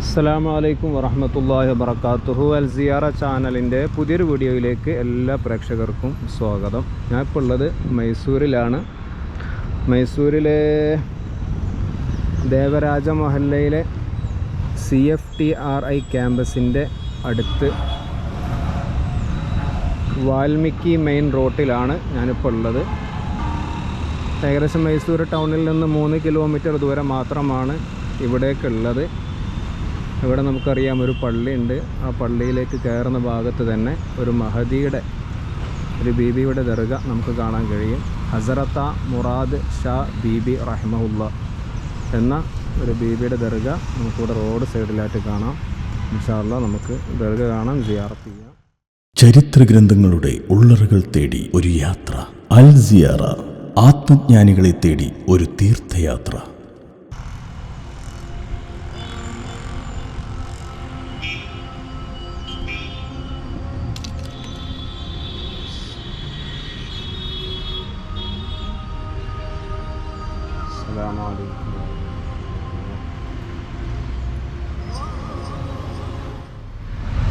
അസ്സലാമു അലൈക്കും വറഹമത്തല്ലാഹി വബർക്കാത്തുഹു അൽ സിയാറ ചാനലിന്റെ പുതിയൊരു വീഡിയോയിലേക്ക് എല്ലാ പ്രേക്ഷകർക്കും സ്വാഗതം. ഞാൻ ഇപ്പോൾ ഉള്ളത് മൈസൂരിലാണ്. മൈസൂരിലെ Devaraja മഹല്ലയിലെ C F T R I ക്യാമ്പസിന്റെ അടുത്ത് വാൽമീകി മെയിൻ റോട്ടിലാണ് ഞാനിപ്പോൾ ഉള്ളത്. ഏകദേശം മൈസൂർ ടൗണിൽ നിന്ന് മൂന്ന് കിലോമീറ്റർ ദൂരം മാത്രമാണ് ഇവിടേക്കുള്ളത് ഇവിടെ നമുക്കറിയാം ഒരു പള്ളിയുണ്ട് ആ പള്ളിയിലേക്ക് കയറുന്ന ഭാഗത്ത് തന്നെ ഒരു മഹദിയുടെ ഒരു ബീബിയുടെ ദർഗ നമുക്ക് കാണാൻ കഴിയും. ഹസറത്ത മുറാദ് ഷാ ബീബി റഹ്മുല്ല എന്ന ഒരു ബീബിയുടെ ദർഗ നമുക്കിവിടെ റോഡ് സൈഡിലായിട്ട് കാണാം. ഇൻഷാല്ല നമുക്ക് ദർഗ കാണാം സിയാറത്ത് ചെയ്യാം. ചരിത്ര ഗ്രന്ഥങ്ങളുടെ ഉള്ളറുകൾ തേടി ഒരു യാത്ര. അൽ സിയാറ ആത്മജ്ഞാനികളെ തേടി ഒരു തീർത്ഥയാത്ര.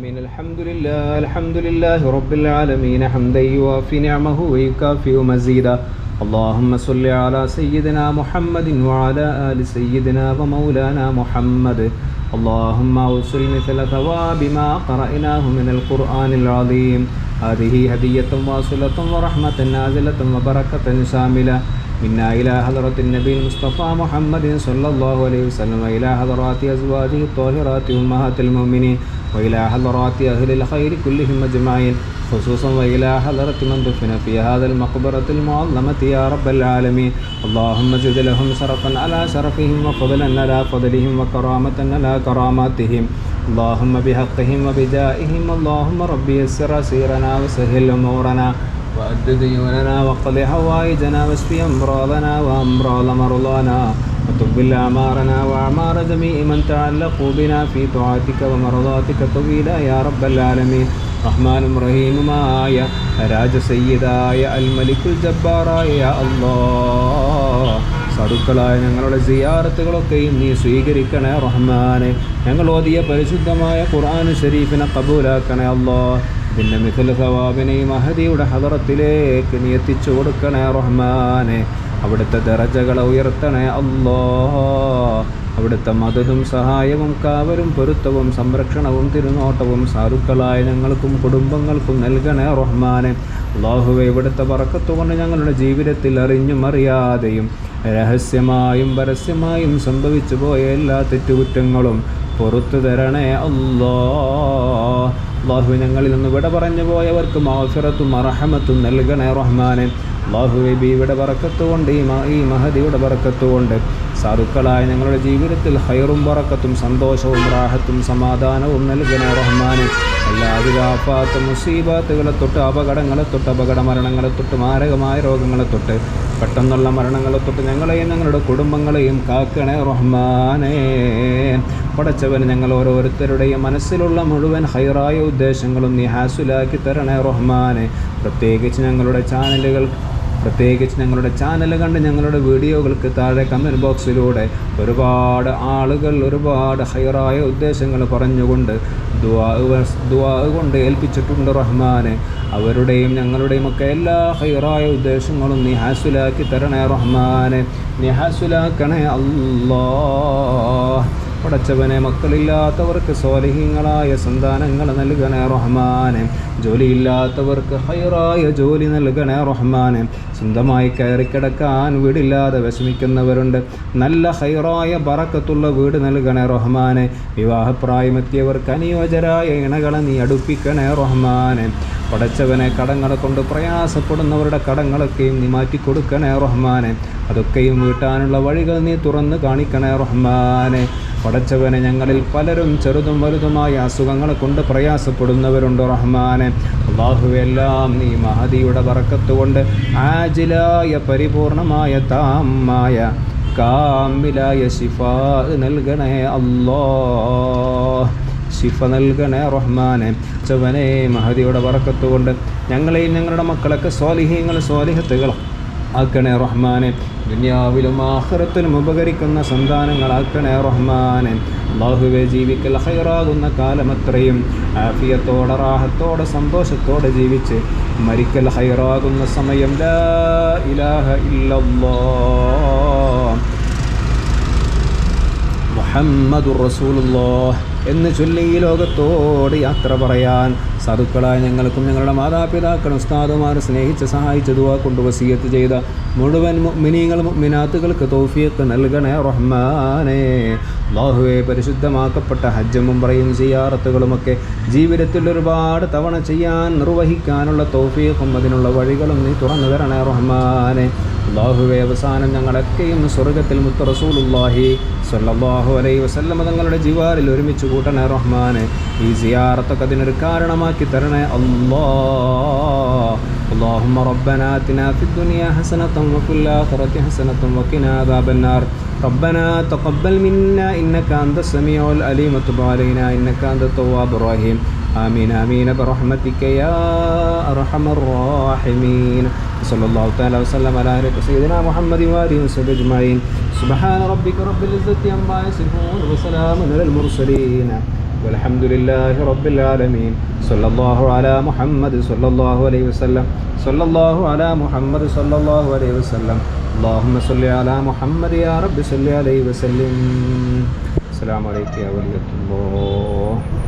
آمين الحمد لله الحمد لله رب العالمين حمدا يوافي نعمه ويكافئ مزيدا اللهم صل على سيدنا محمد وعلى آل سيدنا ومولانا محمد اللهم أوصل مثل ثواب ما قرأناه من القرآن العظيم هذه هدية واصلة ورحمة نازلة وبركة شاملة منا إلى حضرة النبي المصطفى محمد صلى الله عليه وسلم وإلى حضرات أزواجه الطاهرات أمهات المؤمنين وإلى حضرات أهل الخير كلهم أجمعين خصوصا وإلى حضرة من دفن في هذا المقبرة المعظمة يا رب العالمين اللهم زد لهم شرفا على شرفهم وفضلا على فضلهم وكرامة على كراماتهم اللهم بحقهم وبجائهم اللهم ربي يسر سيرنا وسهل أمورنا وأد ديوننا وقض حوائجنا واشف أمراضنا وأمراض مرضانا وتقبل أعمارنا وأعمار جميع من تعلقوا بنا في طاعتك ومرضاتك طويلا يا رب العالمين റഹ്മാനും റഹീമുമായ രാജസയ്യിദായ അൽ മലിക്കുൽ ജബ്ബാറായ യാ അല്ലാ സടുക്കളായ ഞങ്ങളുടെ സിയാറത്തുകളൊക്കെയും നീ സ്വീകരിക്കണേ റഹ്മാനെ ഞങ്ങൾ ഓതിയ പരിശുദ്ധമായ ഖുർആൻ ഷരീഫിനെ കബൂലാക്കണേ അല്ലാ ഇതിന്റെ മിഥുല സവാബിനെ ഈ മഹദിയുടെ ഹദറത്തിലേക്ക് നീ എത്തിച്ചു കൊടുക്കണേ റഹ്മാനെ. അവിടുത്തെ ദറജകളെ ഉയർത്തണേ അല്ലോ. അവിടുത്തെ മതതും സഹായവും കാവലും പൊരുത്തവും സംരക്ഷണവും തിരുനോട്ടവും സാധുക്കളായ ഞങ്ങൾക്കും കുടുംബങ്ങൾക്കും നൽകണേ റഹ്മാനെ. അള്ളാഹുവെ ഇവിടുത്തെ പറക്കത്തുകൊണ്ട് ഞങ്ങളുടെ ജീവിതത്തിൽ അറിഞ്ഞും അറിയാതെയും രഹസ്യമായും പരസ്യമായും സംഭവിച്ചു പോയ എല്ലാ തെറ്റുകുറ്റങ്ങളും പുറത്തു തരണേ അല്ലാ. അള്ളാഹു ഞങ്ങളിൽ നിന്ന് വിട പറഞ്ഞു പോയവർക്ക് മാഫിറത്തും അറഹമത്തും നൽകണേ റഹ്മാനെ. അള്ളാഹുവെ ബീവിടെ പറക്കത്തുകൊണ്ട് ഈ ഈ മഹദിയുടെ പറക്കത്തുകൊണ്ട് സാധുക്കളായ ഞങ്ങളുടെ ജീവിതത്തിൽ ഹൈറും പറക്കത്തും സന്തോഷവും റാഹത്തും സമാധാനവും നൽകണേ റഹ്മാനെ. എല്ലാ ആഫാത്ത് മുസീബാത്തുകളെ തൊട്ട് അപകടങ്ങളെ തൊട്ട് അപകട മരണങ്ങളെ തൊട്ട് മാരകമായ രോഗങ്ങളെ തൊട്ട് പെട്ടെന്നുള്ള മരണങ്ങളെ തൊട്ട് ഞങ്ങളെയും ഞങ്ങളുടെ കുടുംബങ്ങളെയും കാക്കണേ റഹ്മാനേ. പടച്ചവൻ ഞങ്ങൾ ഓരോരുത്തരുടെയും മനസ്സിലുള്ള മുഴുവൻ ഹൈറായ ഉദ്ദേശങ്ങളും നീ ഹാസുലാക്കി തരണേ റഹ്മാനെ. പ്രത്യേകിച്ച് ഞങ്ങളുടെ ചാനലുകൾ പ്രത്യേകിച്ച് ഞങ്ങളുടെ ചാനൽ കണ്ട് ഞങ്ങളുടെ വീഡിയോകൾക്ക് താഴെ കമന്റ് ബോക്സിലൂടെ ഒരുപാട് ആളുകൾ ഒരുപാട് ഹൈറായ ഉദ്ദേശങ്ങൾ പറഞ്ഞുകൊണ്ട് ദുവാ കൊണ്ട് ഏൽപ്പിച്ചിട്ടുണ്ട് റഹ്മാനെ. അവരുടെയും ഞങ്ങളുടെയും ഒക്കെ എല്ലാ ഹൈറായ ഉദ്ദേശങ്ങളും നീ ഹാസുലാക്കി തരണേ റഹ്മാനെ. നീ ഹാസുലാക്കണേ അല്ലാ പടച്ചവനെ മക്കളില്ലാത്തവർക്ക് സ്വാലിഹീങ്ങളായ സന്താനങ്ങൾ നൽകണേ റഹ്മാനെ. ജോലിയില്ലാത്തവർക്ക് ഹൈറായ ജോലി നൽകണേ റഹ്മാനെ. സ്വന്തമായി കയറിക്കിടക്കാൻ വീടില്ലാതെ വിഷമിക്കുന്നവരുണ്ട്. നല്ല ഹൈറായ ബറക്കത്തുള്ള വീട് നൽകണേ റഹ്മാനെ. വിവാഹപ്രായമെത്തിയവർക്ക് അനുയോജരായ ഇണകളെ നീ അടുപ്പിക്കണേ റഹ്മാനെ. പടച്ചവനെ കടങ്ങളെ കൊണ്ട് പ്രയാസപ്പെടുന്നവരുടെ കടങ്ങളൊക്കെയും നീ മാറ്റിക്കൊടുക്കണേ റഹ്മാനെ. അതൊക്കെയും വീട്ടാനുള്ള വഴികൾ നീ തുറന്ന് കാണിക്കണേ റഹ്മാനെ. പടച്ചവനെ ഞങ്ങളിൽ പലരും ചെറുതും വലുതുമായ അസുഖങ്ങളെ കൊണ്ട് പ്രയാസപ്പെടുന്നവരുണ്ട് റഹ്മാനെ. അള്ളാഹുവെല്ലാം നീ മഹതിയുടെ വറക്കത്ത് കൊണ്ട് ആജിലായ പരിപൂർണമായ താമായ കാമിലായ ശിഫാ നൽകണേ അല്ലോ ശിഫ നൽകണേ റഹ്മാനെ. ചവനെ മഹദിയുടെ വറക്കത്ത് കൊണ്ട് ഞങ്ങളെയും ഞങ്ങളുടെ മക്കളൊക്കെ സ്വാലിഹ്യങ്ങൾ സ്വാലിഹത്തുകൾ ആക്കണേ റഹ്മാനെ. ദുനിയാവിലും ആഖിറത്തിലും ഉപകരിക്കുന്ന സന്താനങ്ങളാക്കണേ റഹ്മാനെ. അള്ളാഹുവെ ജീവിക്കൽ ഹൈറാകുന്ന കാലമത്രയും ആഫിയത്തോടെ റാഹത്തോടെ സന്തോഷത്തോടെ ജീവിച്ച് മരിക്കൽ ഹൈറാകുന്ന സമയം ലാ ഇലാഹ മുഹമ്മദുർ റസൂലുള്ളാഹ്. എന്ന് ചൊല്ലി ഈ ലോകത്തോട് യാത്ര പറയാൻ. സാധുക്കളായ ഞങ്ങൾക്കും ഞങ്ങളുടെ മാതാപിതാക്കളും ഉസ്താദുമാർ സ്നേഹിച്ച് സഹായിച്ച ദുവാ കൊണ്ട് വസീയത്ത് ചെയ്ത മുഴുവൻ മിനിങ്ങൾ മിനാത്തുകൾക്ക് തോഫിയത്ത് നൽകണേ റഹ്മാനേ. ബാഹുവെ പരിശുദ്ധമാക്കപ്പെട്ട ഹജ്ജമും പറയും സിയാറത്തുകളുമൊക്കെ ജീവിതത്തിൽ ഒരുപാട് തവണ ചെയ്യാൻ നിർവഹിക്കാനുള്ള തോഫിയക്കും അതിനുള്ള വഴികളും നീ തുറന്നു തരണേ റഹ്മാനെ. അള്ളാഹുവെ അവസാനം ഞങ്ങളൊക്കെയും സ്വർഗത്തിൽ മുത്ത റസൂലുള്ളാഹി സ്വല്ലല്ലാഹു അലൈഹി വസല്ലമ തങ്ങളുടെ ജീവാറിൽ ഒരുമിച്ച് കൂട്ടണേ റഹ്മാനെ ഈ സിയാറത്തൊക്കെ അതിനൊരു കാരണമാക്കി തരണേ അല്ലാ اللهم ربنا آتنا في الدنيا حسنة وفي الآخرة حسنة وقنا عذاب النار ربنا تقبل منا إنك أنت السميع العليم وتب علينا إنك أنت التواب الرحيم آمين آمين. برحمتك يا أرحم الراحمين. صلى الله تعالى وسلم على سيدنا محمد وآله وصحبه أجمعين. سبحان ربك رب العزة عما يصفون وسلام على المرسلين. والحمد لله رب العالمين. صلى الله على محمد صلى الله عليه وسلم. صلى الله على محمد صلى الله عليه وسلم. اللهم صل على محمد يا رب صل عليه وسلم. السلام عليك يا ولي الله